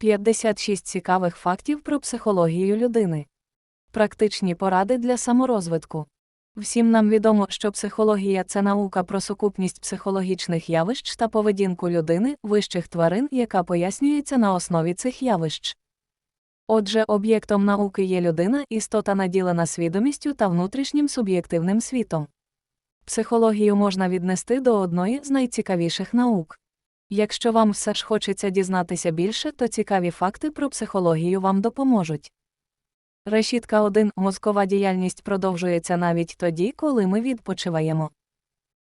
56 цікавих фактів про психологію людини. Практичні поради для саморозвитку. Всім нам відомо, що психологія це наука про сукупність психологічних явищ та поведінку людини, вищих тварин, яка пояснюється на основі цих явищ. Отже, об'єктом науки є людина, істота наділена свідомістю та внутрішнім суб'єктивним світом. Психологію можна віднести до одної з найцікавіших наук. Якщо вам все ж хочеться дізнатися більше, то цікаві факти про психологію вам допоможуть. Решітка 1. Мозкова діяльність продовжується навіть тоді, коли ми відпочиваємо.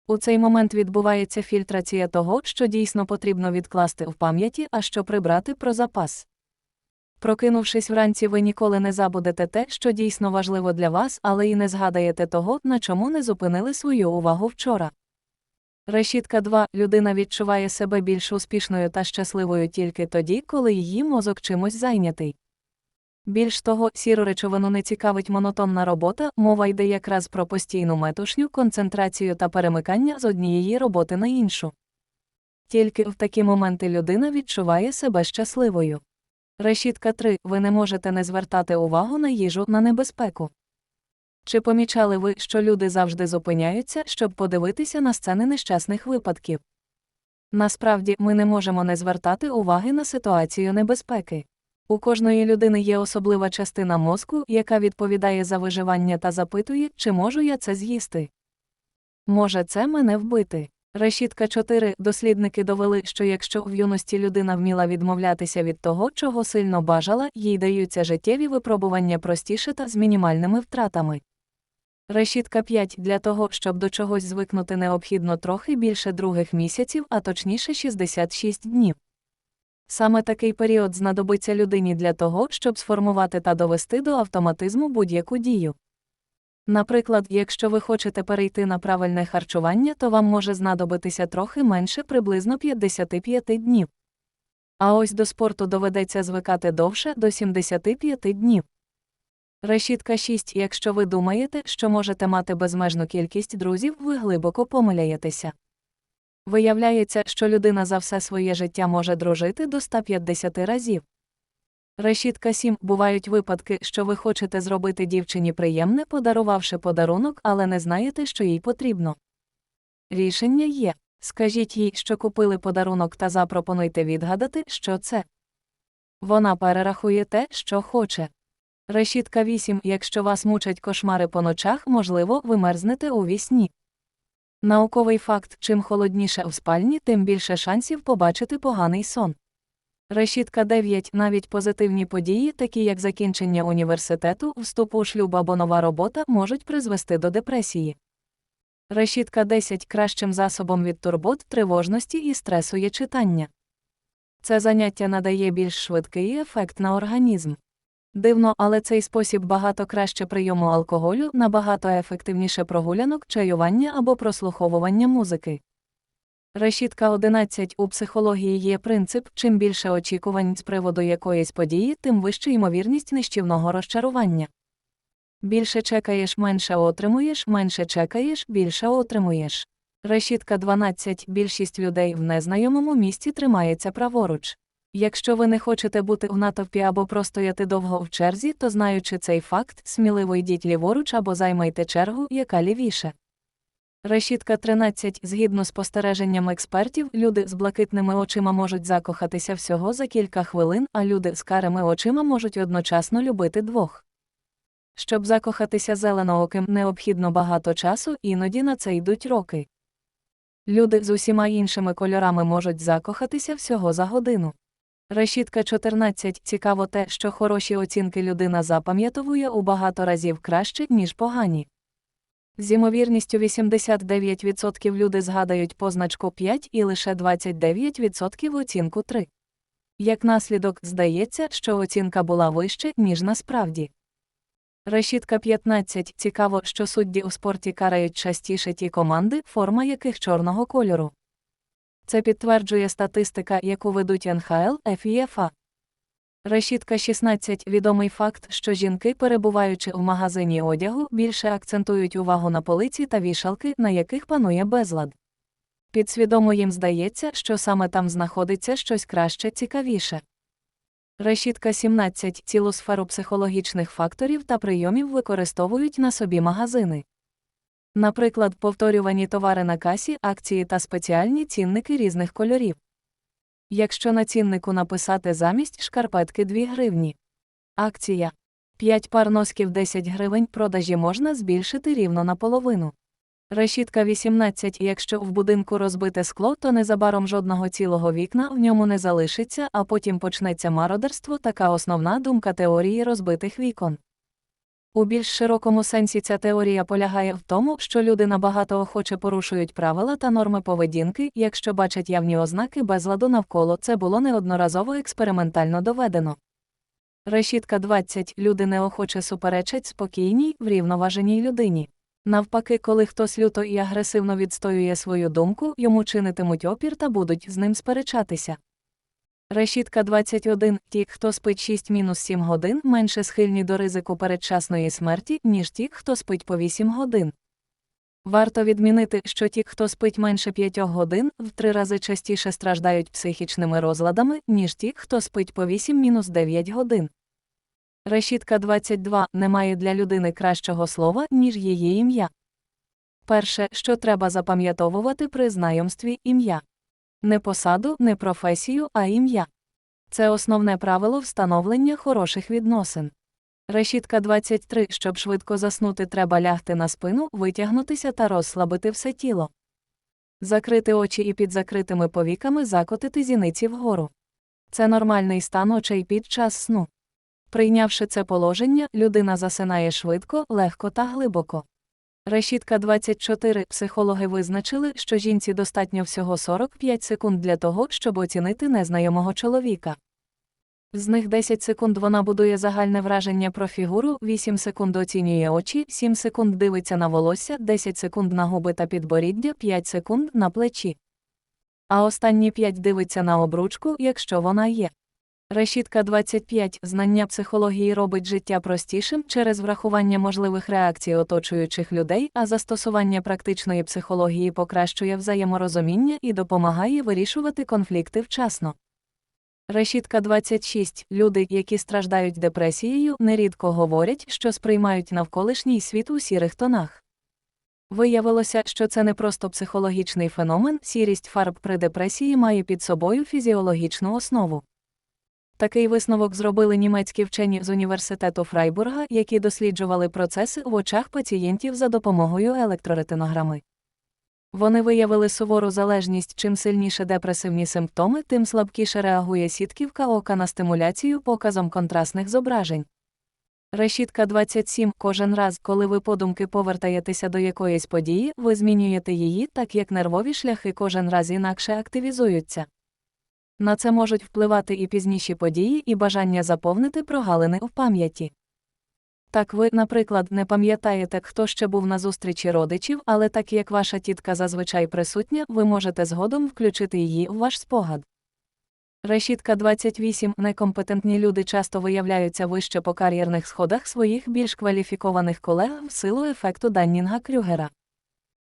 У цей момент відбувається фільтрація того, що дійсно потрібно відкласти в пам'яті, а що прибрати про запас. Прокинувшись вранці, ви ніколи не забудете те, що дійсно важливо для вас, але і не згадаєте того, на чому не зупинили свою увагу вчора. Решітка 2. Людина відчуває себе більш успішною та щасливою тільки тоді, коли її мозок чимось зайнятий. Більш того, сіру речовину не цікавить монотонна робота, мова йде якраз про постійну метушню, концентрацію та перемикання з однієї роботи на іншу. Тільки в такі моменти людина відчуває себе щасливою. Решітка 3. Ви не можете не звертати увагу на їжу на небезпеку. Чи помічали ви, що люди завжди зупиняються, щоб подивитися на сцени нещасних випадків? Насправді, ми не можемо не звертати уваги на ситуацію небезпеки. У кожної людини є особлива частина мозку, яка відповідає за виживання та запитує, чи можу я це з'їсти. Може, це мене вбити. Решітка 4. Дослідники довели, що якщо в юності людина вміла відмовлятися від того, чого сильно бажала, їй даються життєві випробування простіше та з мінімальними втратами. Решітка 5. Для того, щоб до чогось звикнути, необхідно трохи більше других місяців, а точніше 66 днів. Саме такий період знадобиться людині для того, щоб сформувати та довести до автоматизму будь-яку дію. Наприклад, якщо ви хочете перейти на правильне харчування, то вам може знадобитися трохи менше приблизно 55 днів. А ось до спорту доведеться звикати довше до 75 днів. Решітка 6. Якщо ви думаєте, що можете мати безмежну кількість друзів, ви глибоко помиляєтеся. Виявляється, що людина за все своє життя може дружити до 150 разів. Решітка 7. Бувають випадки, що ви хочете зробити дівчині приємне, подарувавши подарунок, але не знаєте, що їй потрібно. Рішення є. Скажіть їй, що купили подарунок та запропонуйте відгадати, що це. Вона перерахує те, що хоче. Решітка 8. Якщо вас мучать кошмари по ночах, можливо, ви мерзнете у вісні. Науковий факт: чим холодніше в спальні, тим більше шансів побачити поганий сон. Решітка 9. Навіть позитивні події, такі як закінчення університету, вступ у шлюб або нова робота, можуть призвести до депресії. Решітка 10. Кращим засобом від турбот, тривожності і стресу є читання. Це заняття надає більш швидкий ефект на організм. Дивно, але цей спосіб багато краще прийому алкоголю, набагато ефективніше прогулянок, чаювання або прослуховування музики. Решітка 11. У психології є принцип, чим більше очікувань з приводу якоїсь події, тим вища ймовірність нищівного розчарування. Більше чекаєш, менше отримуєш, менше чекаєш, більше отримуєш. Решітка 12. Більшість людей в незнайомому місці тримається праворуч. Якщо ви не хочете бути в натовпі або простояти довго в черзі, то знаючи цей факт, сміливо йдіть ліворуч або займайте чергу, яка лівіше. Решітка 13. Згідно з спостереженням експертів, люди з блакитними очима можуть закохатися всього за кілька хвилин, а люди з карими очима можуть одночасно любити двох. Щоб закохатися зеленооким, необхідно багато часу, іноді на це йдуть роки. Люди з усіма іншими кольорами можуть закохатися всього за годину. Решітка 14. Цікаво те, що хороші оцінки людина запам'ятовує у багато разів краще, ніж погані. З ймовірністю 89% люди згадають позначку 5 і лише 29% оцінку 3. Як наслідок, здається, що оцінка була вище, ніж насправді. Решітка 15. Цікаво, що судді у спорті карають частіше ті команди, форма яких чорного кольору. Це підтверджує статистика, яку ведуть НХЛ, ФІФА. Решітка 16. Відомий факт, що жінки, перебуваючи в магазині одягу, більше акцентують увагу на полиці та вішалки, на яких панує безлад. Підсвідомо їм здається, що саме там знаходиться щось краще цікавіше. Решітка 17 цілу сферу психологічних факторів та прийомів використовують на собі магазини. Наприклад, повторювані товари на касі, акції та спеціальні цінники різних кольорів. Якщо на ціннику написати замість шкарпетки 2 гривні. Акція 5 пар носків 10 гривень продажі можна збільшити рівно наполовину. Решітка 18 Якщо в будинку розбите скло, то незабаром жодного цілого вікна в ньому не залишиться, а потім почнеться мародерство така основна думка теорії розбитих вікон. У більш широкому сенсі ця теорія полягає в тому, що люди набагато охоче порушують правила та норми поведінки, якщо бачать явні ознаки безладу навколо, це було неодноразово експериментально доведено. Решітка 20 люди неохоче суперечать спокійній, врівноваженій людині. Навпаки, коли хтось люто і агресивно відстоює свою думку, йому чинитимуть опір та будуть з ним сперечатися. Решітка 21. Ті, хто спить 6-7 годин, менше схильні до ризику передчасної смерті, ніж ті, хто спить по 8 годин. Варто відмінити, що ті, хто спить менше 5 годин, в три рази частіше страждають психічними розладами, ніж ті, хто спить по 8-9 годин. Решітка 22. Немає для людини кращого слова, ніж її ім'я. Перше, що треба запам'ятовувати при знайомстві ім'я. Не посаду, не професію, а ім'я. Це основне правило встановлення хороших відносин. Решітка 23. Щоб швидко заснути, треба лягти на спину, витягнутися та розслабити все тіло. Закрити очі і під закритими повіками закотити зіниці вгору. Це нормальний стан очей під час сну. Прийнявши це положення, людина засинає швидко, легко та глибоко. Решітка 24. Психологи визначили, що жінці достатньо всього 45 секунд для того, щоб оцінити незнайомого чоловіка. З них 10 секунд вона будує загальне враження про фігуру, 8 секунд оцінює очі, 7 секунд дивиться на волосся, 10 секунд на губи та підборіддя, 5 секунд на плечі. А останні 5 дивиться на обручку, якщо вона є. Решітка 25. Знання психології робить життя простішим через врахування можливих реакцій оточуючих людей, а застосування практичної психології покращує взаєморозуміння і допомагає вирішувати конфлікти вчасно. Решітка 26. Люди, які страждають депресією, нерідко говорять, що сприймають навколишній світ у сірих тонах. Виявилося, що це не просто психологічний феномен, сірість фарб при депресії має під собою фізіологічну основу. Такий висновок зробили німецькі вчені з університету Фрайбурга, які досліджували процеси в очах пацієнтів за допомогою електроретинограми. Вони виявили сувору залежність, чим сильніше депресивні симптоми, тим слабкіше реагує сітківка ока на стимуляцію показом контрастних зображень. Решітка 27. Кожен раз, коли ви подумки повертаєтеся до якоїсь події, ви змінюєте її, так як нервові шляхи кожен раз інакше активізуються. На це можуть впливати і пізніші події, і бажання заповнити прогалини в пам'яті. Так ви, наприклад, не пам'ятаєте, хто ще був на зустрічі родичів, але так як ваша тітка зазвичай присутня, ви можете згодом включити її в ваш спогад. Решітка 28. Некомпетентні люди часто виявляються вище по кар'єрних сходах своїх більш кваліфікованих колег в силу ефекту Даннінга Крюгера.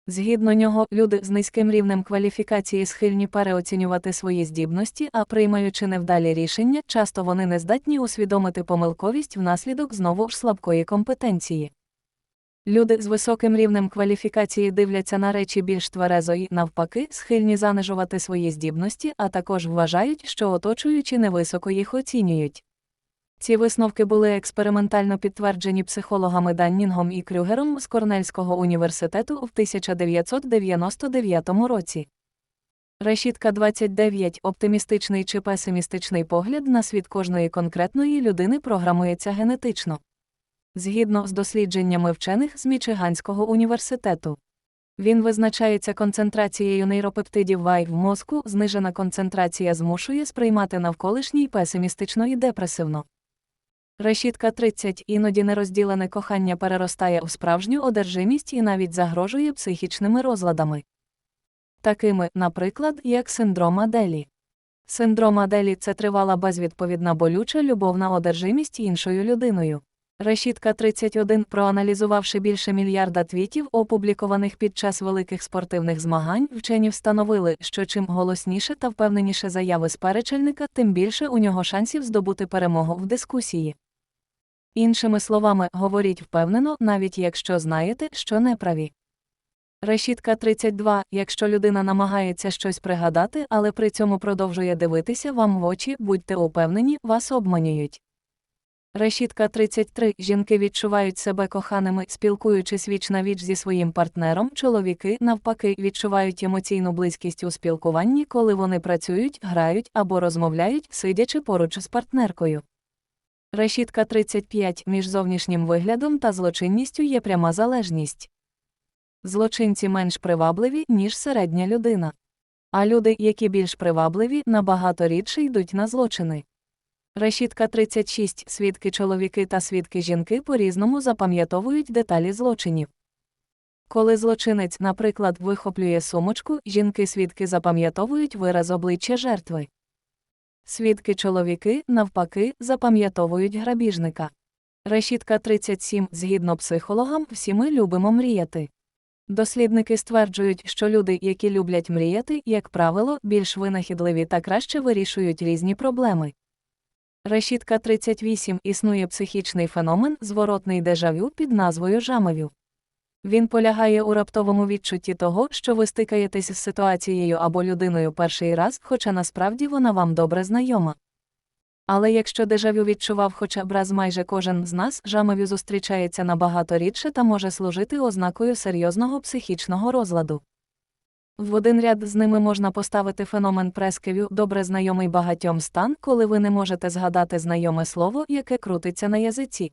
Згідно нього, люди з низьким рівнем кваліфікації схильні переоцінювати свої здібності, а приймаючи невдалі рішення, часто вони не здатні усвідомити помилковість внаслідок знову ж слабкої компетенції. Люди з високим рівнем кваліфікації дивляться на речі більш тверезо і, навпаки, схильні занижувати свої здібності, а також вважають, що оточуючі невисоко їх оцінюють. Ці висновки були експериментально підтверджені психологами Даннінгом і Крюгером з Корнельського університету в 1999 році. Решітка 29. Оптимістичний чи песимістичний погляд на світ кожної конкретної людини програмується генетично. Згідно з дослідженнями вчених з Мічиганського університету. Він визначається концентрацією нейропептидів Y в мозку, знижена концентрація змушує сприймати навколишній песимістично і депресивно. Решітка 30. Іноді нерозділене кохання переростає у справжню одержимість і навіть загрожує психічними розладами. Такими, наприклад, як синдром Аделі. Синдром Аделі це тривала безвідповідна болюча любовна одержимість іншою людиною. Решітка 31, проаналізувавши більше мільярда твітів, опублікованих під час великих спортивних змагань, вчені встановили, що чим голосніше та впевненіше заяви сперечальника, тим більше у нього шансів здобути перемогу в дискусії. Іншими словами, говоріть впевнено, навіть якщо знаєте, що неправі. Решітка 32. Якщо людина намагається щось пригадати, але при цьому продовжує дивитися вам в очі, будьте упевнені, вас обманюють. Решітка 33. Жінки відчувають себе коханими, спілкуючись віч на віч зі своїм партнером. Чоловіки, навпаки, відчувають емоційну близькість у спілкуванні, коли вони працюють, грають або розмовляють, сидячи поруч з партнеркою. Решітка 35. Між зовнішнім виглядом та злочинністю є пряма залежність. Злочинці менш привабливі, ніж середня людина. А люди, які більш привабливі, набагато рідше йдуть на злочини. Решітка 36. Свідки чоловіки та свідки жінки по-різному запам'ятовують деталі злочинів. Коли злочинець, наприклад, вихоплює сумочку, жінки-свідки запам'ятовують вираз обличчя жертви. Свідки чоловіки, навпаки, запам'ятовують грабіжника. Решітка 37. Згідно психологам, всі ми любимо мріяти. Дослідники стверджують, що люди, які люблять мріяти, як правило, більш винахідливі та краще вирішують різні проблеми. Решітка 38 існує психічний феномен, зворотний дежавю під назвою жамовю. Він полягає у раптовому відчутті того, що ви стикаєтесь з ситуацією або людиною перший раз, хоча насправді вона вам добре знайома. Але якщо дежавю відчував хоча б раз майже кожен з нас, жамовю зустрічається набагато рідше та може служити ознакою серйозного психічного розладу. В один ряд з ними можна поставити феномен прескевю, добре знайомий багатьом стан, коли ви не можете згадати знайоме слово, яке крутиться на язиці.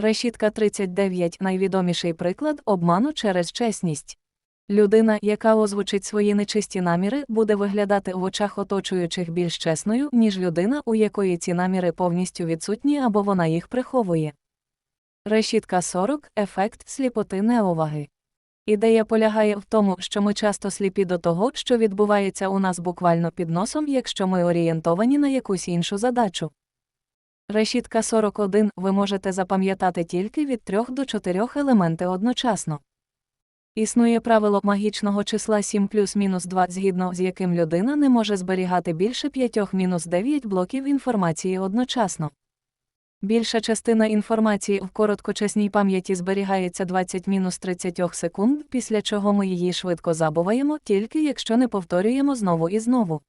Решітка 39 найвідоміший приклад обману через чесність. Людина, яка озвучить свої нечисті наміри, буде виглядати в очах оточуючих більш чесною, ніж людина, у якої ці наміри повністю відсутні або вона їх приховує. Решітка 40 ефект сліпоти неуваги. Ідея полягає в тому, що ми часто сліпі до того, що відбувається у нас буквально під носом, якщо ми орієнтовані на якусь іншу задачу. Решітка 41 ви можете запам'ятати тільки від 3 до 4 елементи одночасно. Існує правило магічного числа 7 плюс мінус 2, згідно з яким людина не може зберігати більше 5-9 блоків інформації одночасно. Більша частина інформації в короткочасній пам'яті зберігається 20-30 секунд, після чого ми її швидко забуваємо, тільки якщо не повторюємо знову і знову.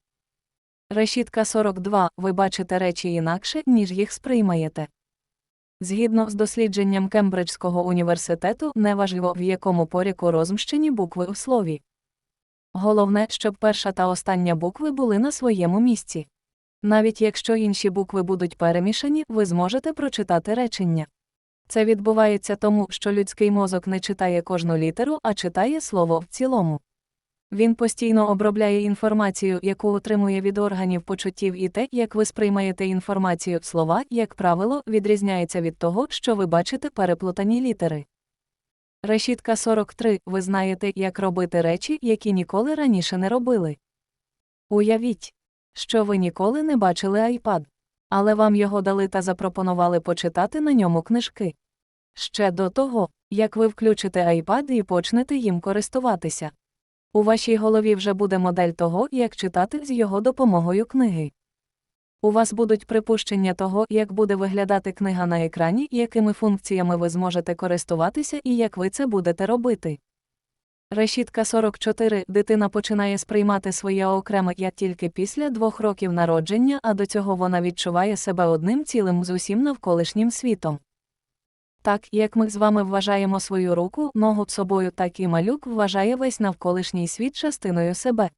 Решітка 42. Ви бачите речі інакше, ніж їх сприймаєте. Згідно з дослідженням Кембриджського університету, неважливо в якому поряку розмщені букви у слові. Головне, щоб перша та остання букви були на своєму місці. Навіть якщо інші букви будуть перемішані, ви зможете прочитати речення. Це відбувається тому, що людський мозок не читає кожну літеру, а читає слово в цілому. Він постійно обробляє інформацію, яку отримує від органів почуттів, і те, як ви сприймаєте інформацію, слова, як правило, відрізняється від того, що ви бачите переплутані літери. Решітка 43. Ви знаєте, як робити речі, які ніколи раніше не робили. Уявіть, що ви ніколи не бачили iPad. Але вам його дали та запропонували почитати на ньому книжки. Ще до того, як ви включите iPad і почнете їм користуватися. У вашій голові вже буде модель того, як читати з його допомогою книги. У вас будуть припущення того, як буде виглядати книга на екрані, якими функціями ви зможете користуватися і як ви це будете робити. Решітка 44. Дитина починає сприймати своє окреме я тільки після двох років народження, а до цього вона відчуває себе одним цілим з усім навколишнім світом. Так, як ми з вами вважаємо свою руку, ногу собою, так і малюк вважає весь навколишній світ частиною себе.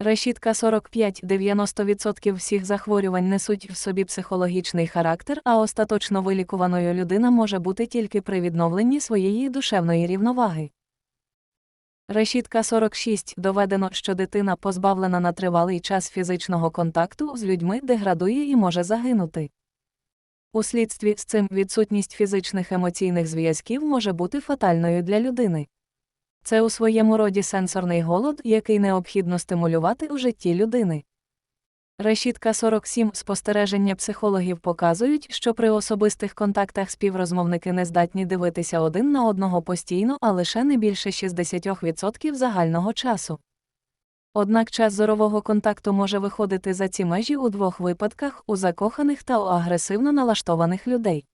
Решітка 45-90% всіх захворювань несуть в собі психологічний характер, а остаточно вилікуваною людина може бути тільки при відновленні своєї душевної рівноваги. Решітка 46 доведено, що дитина, позбавлена на тривалий час фізичного контакту з людьми, деградує і може загинути. У слідстві з цим відсутність фізичних емоційних зв'язків може бути фатальною для людини. Це у своєму роді сенсорний голод, який необхідно стимулювати у житті людини. Решітка 47 спостереження психологів показують, що при особистих контактах співрозмовники не здатні дивитися один на одного постійно, а лише не більше 60% загального часу. Однак час зорового контакту може виходити за ці межі у двох випадках у закоханих та у агресивно налаштованих людей.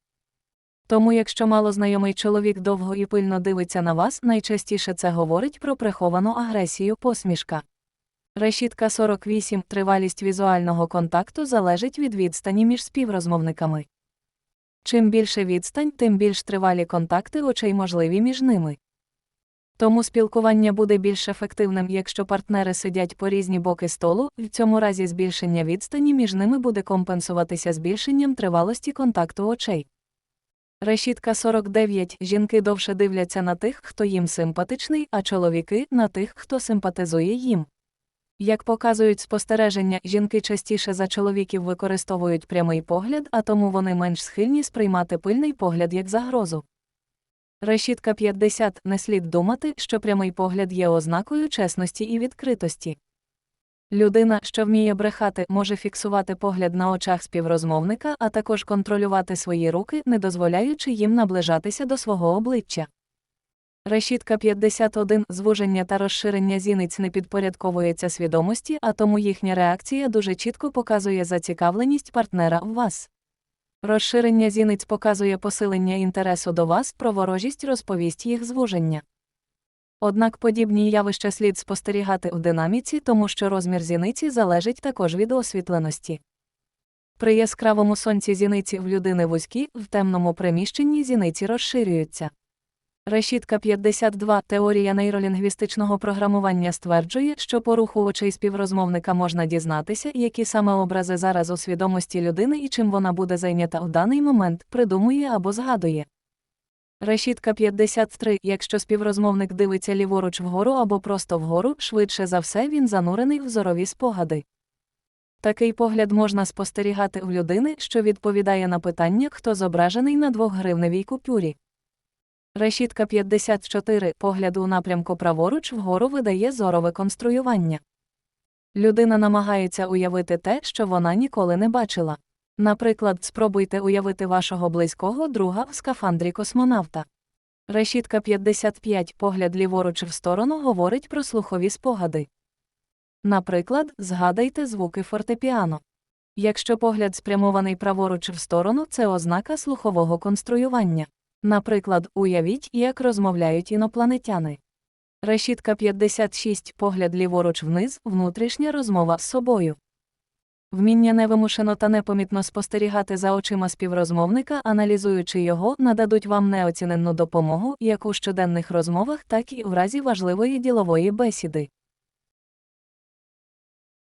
Тому, якщо малознайомий чоловік довго і пильно дивиться на вас, найчастіше це говорить про приховану агресію посмішка. Решітка 48 тривалість візуального контакту залежить від відстані між співрозмовниками. Чим більше відстань, тим більш тривалі контакти очей можливі між ними. Тому спілкування буде більш ефективним, якщо партнери сидять по різні боки столу, в цьому разі збільшення відстані між ними буде компенсуватися збільшенням тривалості контакту очей. Решітка 49 жінки довше дивляться на тих, хто їм симпатичний, а чоловіки на тих, хто симпатизує їм. Як показують спостереження, жінки частіше за чоловіків використовують прямий погляд, а тому вони менш схильні сприймати пильний погляд як загрозу. Решітка 50 не слід думати, що прямий погляд є ознакою чесності і відкритості. Людина, що вміє брехати, може фіксувати погляд на очах співрозмовника, а також контролювати свої руки, не дозволяючи їм наближатися до свого обличчя. Решітка 51 звуження та розширення зіниць не підпорядковується свідомості, а тому їхня реакція дуже чітко показує зацікавленість партнера в вас. Розширення зіниць показує посилення інтересу до вас, про ворожість розповість їх звуження. Однак подібні явища слід спостерігати в динаміці, тому що розмір зіниці залежить також від освітленості. При яскравому сонці зіниці в людини вузькі, в темному приміщенні зіниці розширюються. Решітка 52 теорія нейролінгвістичного програмування стверджує, що по руху очей співрозмовника можна дізнатися, які саме образи зараз у свідомості людини і чим вона буде зайнята в даний момент, придумує або згадує. Решітка 53 Якщо співрозмовник дивиться ліворуч вгору або просто вгору, швидше за все він занурений в зорові спогади. Такий погляд можна спостерігати в людини, що відповідає на питання, хто зображений на двохгривневій купюрі. Решітка 54 погляд у напрямку праворуч вгору видає зорове конструювання. Людина намагається уявити те, що вона ніколи не бачила. Наприклад, спробуйте уявити вашого близького друга в скафандрі космонавта. Решітка 55 погляд ліворуч в сторону говорить про слухові спогади. Наприклад, згадайте звуки фортепіано. Якщо погляд спрямований праворуч в сторону, це ознака слухового конструювання. Наприклад, уявіть, як розмовляють інопланетяни. Решітка 56 погляд ліворуч вниз, внутрішня розмова з собою. Вміння невимушено та непомітно спостерігати за очима співрозмовника, аналізуючи його, нададуть вам неоціненну допомогу як у щоденних розмовах, так і в разі важливої ділової бесіди.